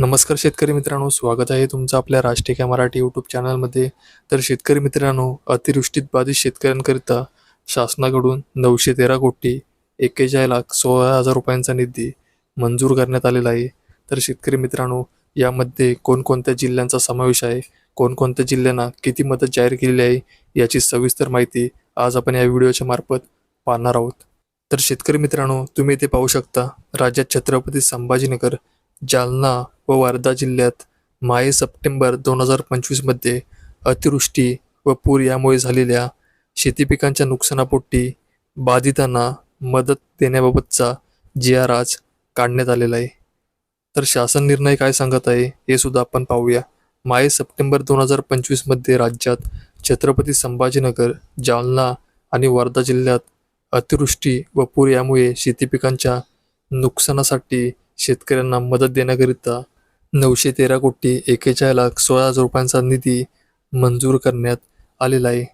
नमस्कार शेतकरी मित्रांनो स्वागत आहे तुमचं आपल्या राष्ट्रीय मराठी यूट्यूब चॅनलमध्ये. तर शेतकरी मित्रांनो अतिवृष्टीत बाधित शेतकऱ्यांकरिता शासनाकडून नऊशे तेरा कोटी एक्केचाळीस लाख सोळा हजार रुपयांचा निधी मंजूर करण्यात आलेला आहे. तर शेतकरी मित्रांनो यामध्ये कोणकोणत्या जिल्ह्यांचा समावेश आहे कोणकोणत्या जिल्ह्यांना किती मदत जाहीर केलेली आहे याची सविस्तर माहिती आज आपण या व्हिडिओच्या मार्फत पाहणार आहोत. तर शेतकरी मित्रांनो तुम्ही इथे पाहू शकता राज्यात छत्रपती संभाजीनगर जालना व वर्धा जिल्ह्यात माहे सप्टेंबर दोन हजार पंचवीसमध्ये अतिवृष्टी व पूर यामुळे झालेल्या शेती पिकांच्या नुकसानापोटी बाधितांना मदत देण्याबाबतचा जी आर आज काढण्यात आलेला आहे. तर शासन निर्णय काय सांगत आहे हे सुद्धा आपण पाहूया. माहे सप्टेंबर दोन हजार पंचवीसमध्ये राज्यात छत्रपती संभाजीनगर जालना आणि वर्धा जिल्ह्यात अतिवृष्टी व पूर यामुळे शेती पिकांच्या नुकसानासाठी शेतकऱ्यांना मदत देण्याकरिता नऊशे तेरा कोटी एकेचाळीस लाख सोळा हजार रुपयांचा निधी मंजूर करण्यात आलेला आहे.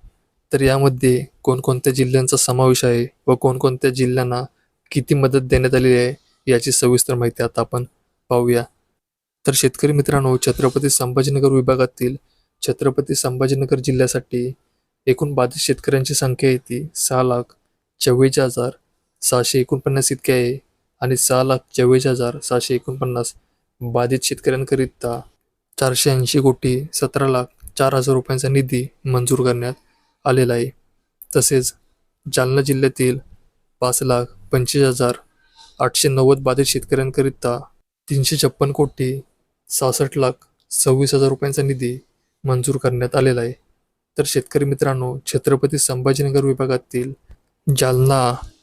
तर यामध्ये कोणकोणत्या जिल्ह्यांचा समावेश आहे व कोणकोणत्या जिल्ह्यांना किती मदत देण्यात आलेली आहे याची सविस्तर माहिती आता आपण पाहूया. तर शेतकरी मित्रांनो छत्रपती संभाजीनगर विभागातील छत्रपती संभाजीनगर जिल्ह्यासाठी एकूण बाधित शेतकऱ्यांची संख्या आहे ती सहा लाख चव्वेचाळीस हजार सहाशे एकोणपन्नास इतकी आहे आणि सहा लाख चव्वेचाळीस हजार सहाशे एकोणपन्नास बाधित शेतकऱ्यांकरिता चारशे ऐंशी कोटी सतरा लाख चार हजार रुपयांचा निधी मंजूर करण्यात आलेला आहे. तसेच जालना जिल्ह्यातील पाच लाख पंचवीस हजार आठशे नव्वद बाधित शेतकऱ्यांकरिता तीनशे छप्पन कोटी सहासष्ट लाख सव्वीस हजार रुपयांचा निधी मंजूर करण्यात आलेला आहे. तर शेतकरी मित्रांनो छत्रपती संभाजीनगर विभागातील जालना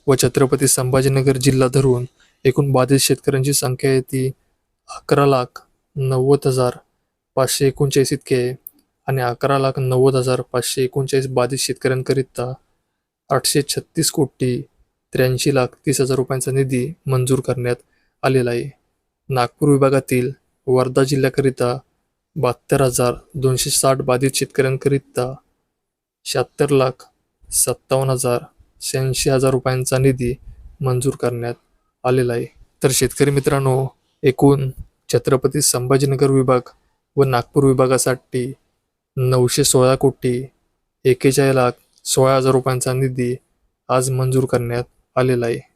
व छत्रपती संभाजीनगर जिल्हा धरून एकूण बाधित शेतकऱ्यांची संख्या आहे ती अकरा लाख नव्वद हजार पाचशे एकोणचाळीस इतके आहे. आणि अकरा लाख नव्वद हजार पाचशे एकोणचाळीस बाधित शेतकऱ्यांकरिता आठशे छत्तीस कोटी त्र्याऐंशी लाख तीस हजार रुपयांचा निधी मंजूर करण्यात आलेला आहे. नागपूर विभागातील वर्धा जिल्ह्याकरिता बहात्तर हजार दोनशे साठ बाधित शेतकऱ्यांकरिता शहात्तर लाख सत्तावन्न हजार शहाऐंशी हजार रुपयांचा निधी मंजूर करण्यात आलेला आहे. तर शेतकरी मित्रांनो एकूण छत्रपती संभाजीनगर विभाग व नागपूर विभागासाठी नऊशे सोळा कोटी एकेचाळीस लाख सोळा हजार रुपयांचा निधी आज मंजूर करण्यात आलेला आहे.